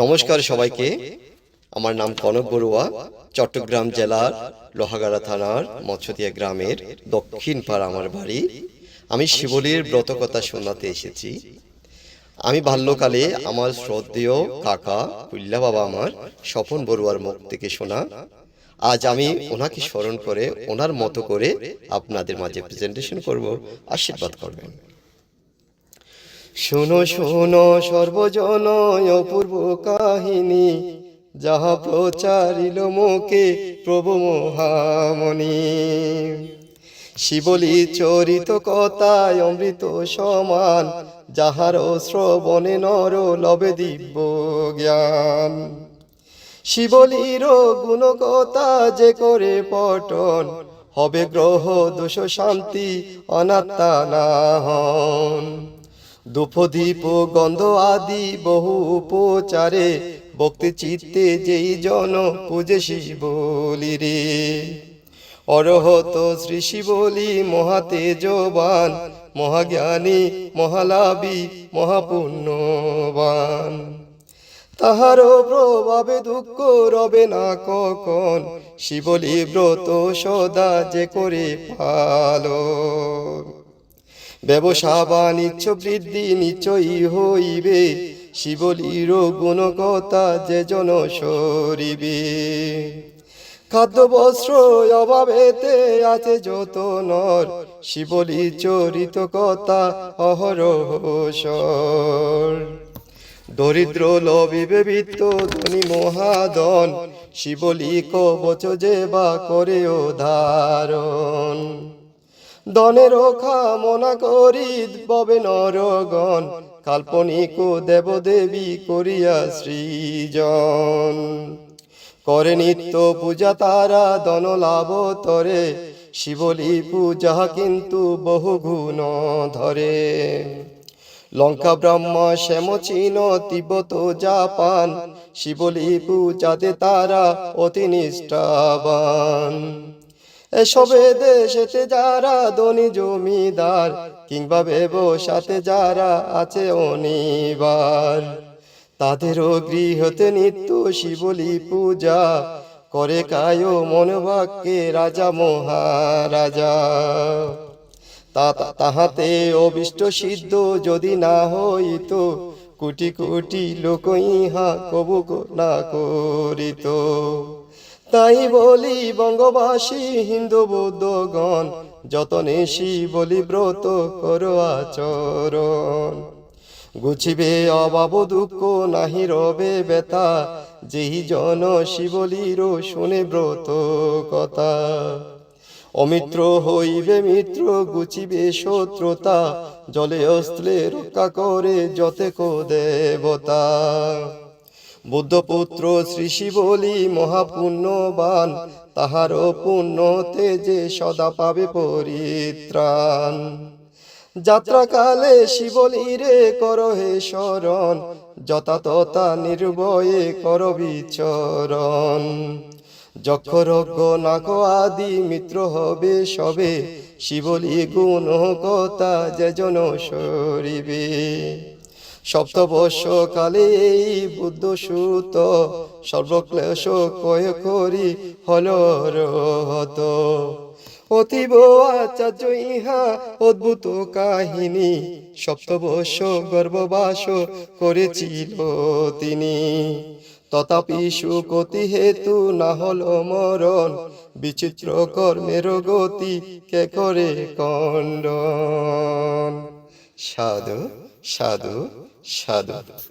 নমস্কার সবাইকে। আমার নাম কনক বড়ুয়া চট্টগ্রাম জেলার লোহাগাড়া থানার মৎস্যদিয়া গ্রামের দক্ষিণ পাড়া আমার বাড়ি। আমি শিবলির ব্রতকথা শোনাতে এসেছি। আমি বাল্যকালে আমার শ্রদ্ধেয় কাকা পুল্লা বাবা আমার স্বপন বড়ুয়ার মুখ থেকে শোনা। আজ আমি ওনাকে স্মরণ করে ওনার মতো করে আপনাদের মাঝে প্রেজেন্টেশন করব। আশীর্বাদ করবেন। শোনো শোনো সর্বজন অপূর্ব কাহিনী, যাহা প্রচারিল মুখে প্রভু মহামণি। শিবলি চরিত কথায় অমৃত সমান, যাহার শ্রবণে নর লবে দিব্য জ্ঞান। শিবলির গুণকতা যে করে পটন হবে গ্রহ দোষ শান্তি অনাত্মা না হন ধূপদীপ গন্ধ আদি বহু উপচারে। ভক্তি চিত্তে যেই জন পূজে শিবলি রে। অরহত শ্রী শিবলি মহাতেজবান, মহাজ্ঞানী, মহালাভী, মহাপুণ্যবান। তাহারও প্রভাবে দুঃখ রবে না কখন শিবলি ব্রত সদা যে করে পালন ব্যবসা বাণিজ্য বৃদ্ধি নিশ্চয়ই হইবে। শিবলির গুণকতা যে জন সরিবে। খাদ্য বস্ত্র অভাবেতে আছে যত নর, শিবলি চরিত কথা অহরহ। দরিদ্র লবিবে বিত্ত ধনী মহাদন শিবলি কবচ যে বা করে ও ধারণ। দনের কামনা করি, ববে নরগণ, কাল্পনিক দেবদেবী করিয়া সৃজন। করে নিত্য পূজা তারা দন লাভ তরে, শিবলি পূজা কিন্তু বহু গুণ ধরে। লঙ্কা ব্রহ্মা শ্যাম চীন তিব্বত জাপান, শিবলি পূজাতে তারা অতি নিষ্ঠাবান। এসবে দেশেতে যারা ধনী জমিদার, কিংবা ব্যবসাতে যারা আছে অনিবার, তাদেরও গৃহতে নিত্য শিবলি পূজা করে কায় মনোবাক্যে রাজা মহারাজা। তাহাতে অবিষ্ট সিদ্ধ যদি না হইত, কোটি কোটি লোক ইহা কবু না করিত। তাই বলি, বঙ্গবাসী, হিন্দু বৌদ্ধগণ যতনে বলি ব্রত করো আচরণ। গুছিবে অভাব দুঃখ, নাহি রবে বেতা যেই জন শিবলির শুনে ব্রত কথা। অমিত্র হইবে মিত্র, গুছিবে শত্রুতা, জলে অস্ত্রে রক্ষা করে যতেক দেবতা। বুদ্ধপুত্র শ্রী শিবলি মহাপুণ্যবান, তাহার পুণ্যতে যে সদা পাবে পরিত্রাণ। যাত্রাকালে শিবলিরে কর হে শরণ যথা তথা নির্ভয়ে কর বিচরণ। যক্ষরজ্ঞ নাক আদি মিত্র হবে সবে শিবলি গুণ কথা যে জন সরিবে। সপ্তবর্ষ কালে এই বুদ্ধ সুত সর্বক্লেশ কয় করি হল রহত। অতীব আচার্য ইহা অদ্ভুত কাহিনী, সপ্তবর্ষ গর্ভবাস করেছিল তিনি। তথাপি সুকতি হেতু না হল মরণ, বিচিত্র কর্মের গতি কে করে কণ্ডন সাধু সাধু সাধু।